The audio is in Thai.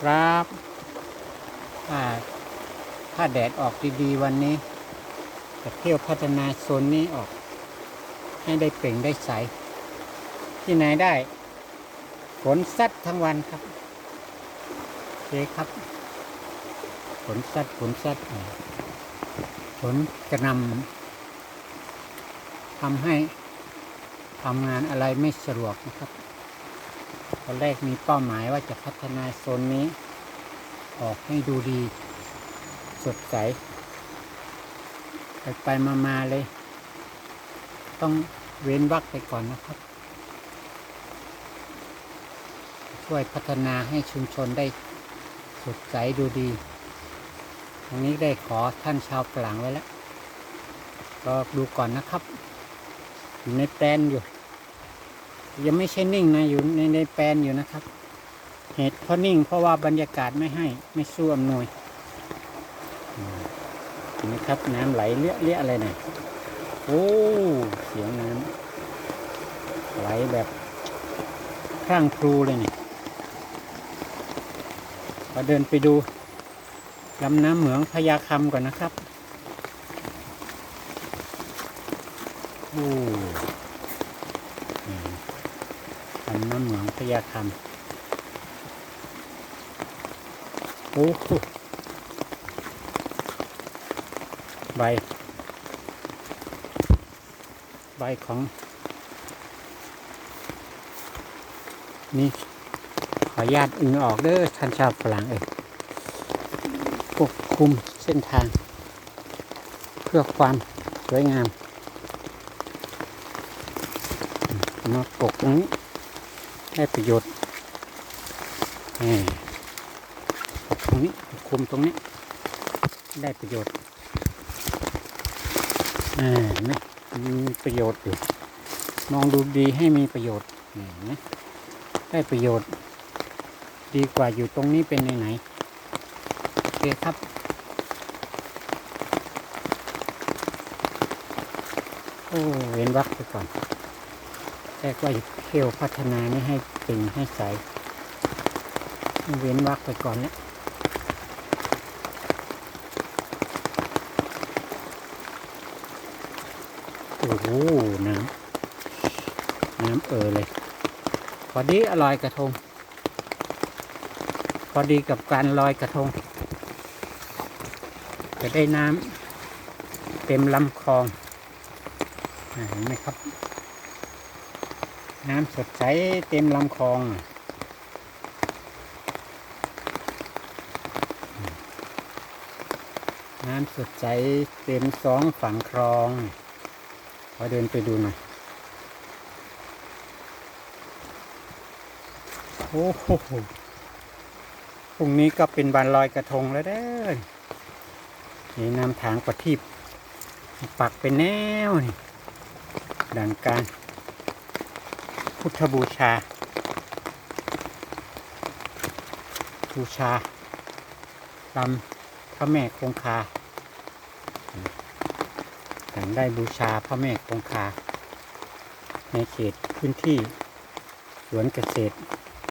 ครับถ้าแดดออกดีๆวันนี้จะเที่ยวพัฒนาโซนนี้ออก ให้ได้เปล่งได้ใส ที่ไหนได้ฝนซัดทั้งวันครับโอเคครับฝนซัดฝนซัดฝนกระนำทำให้ทำงานอะไรไม่สะดวกนะครับ ตอนแรกมีเป้าหมายว่าจะพัฒนาโซนนี้ ออกให้ดูดี สดใส ไปไปมามาเลย ต้องเว้นวักไปก่อนนะครับ ช่วยพัฒนาให้ชุมชนได้สดใสดูดีตรงนี้ได้ขอท่านชาวฝรั่งไว้แล้ว ก็ดูก่อนนะครับอยู่ในแปลนอยู่ ยังไม่ใช่นิ่งนะอยู่ในในแปลนอยู่นะครับ เหตุเพราะนิ่งเพราะว่าบรรยากาศไม่ให้ไม่สู้อำนวยอืมเห็นไหมครับ น้ำไหลเลี้ยเลี้ยอะไรนะโอ้เสียงน้ำไหลแบบข้างครูเลยนี่มาเดินไปดูลำน้ำเหมืองพญาคำก่อนนะครับ โอ้ำน้ำเหมืองพญาคำโอ้โหใบ ใบของ นี่ขออนุญาตอึงออกเด้อท่านชาวฝรั่งเอ้ยปกคลุมเส้นทาง เพื่อความสวยงามมมาปกตรงนี้ ได้ประโยชน์นี่ตรงนี้คุมตรงนี้ ได้ประโยชน์อ่าเนไหมมีประโยชน์อยู่มองดูดีให้มีประโยชน์นี่นไหมได้ประโยชน์ ดีกว่าอยู่ตรงนี้เป็นไหนโอเคครับโอ้เว้นวักไปก่อน แรกว่าเที่ยวพัฒนานี่ให้เป็นให้ใส เว้นวักไปก่อนแล้วโอ้โหน้ำน้ำเออเลย พอดีอร่อยกระทง พอดีกับการลอยกระทง จะได้น้ำเต็มลำคลองเห็นไหมครับ น้ำสดใสเต็มลำคลองน้ำสดใสเต็มสองฝั่งคลองขอเดินไปดูหน่อย โอ้โหพรุ่งนี้ก็เป็นวันลอยกระทงแล้วเด้อนี่นำถางประทีปปักเป็นแนวนี่ดังการ พุทธบูชา บูชาลำพระแม่คงคาต่างได้บูชาพระแม่คงคา ในเขตพื้นที่สวนเกษตร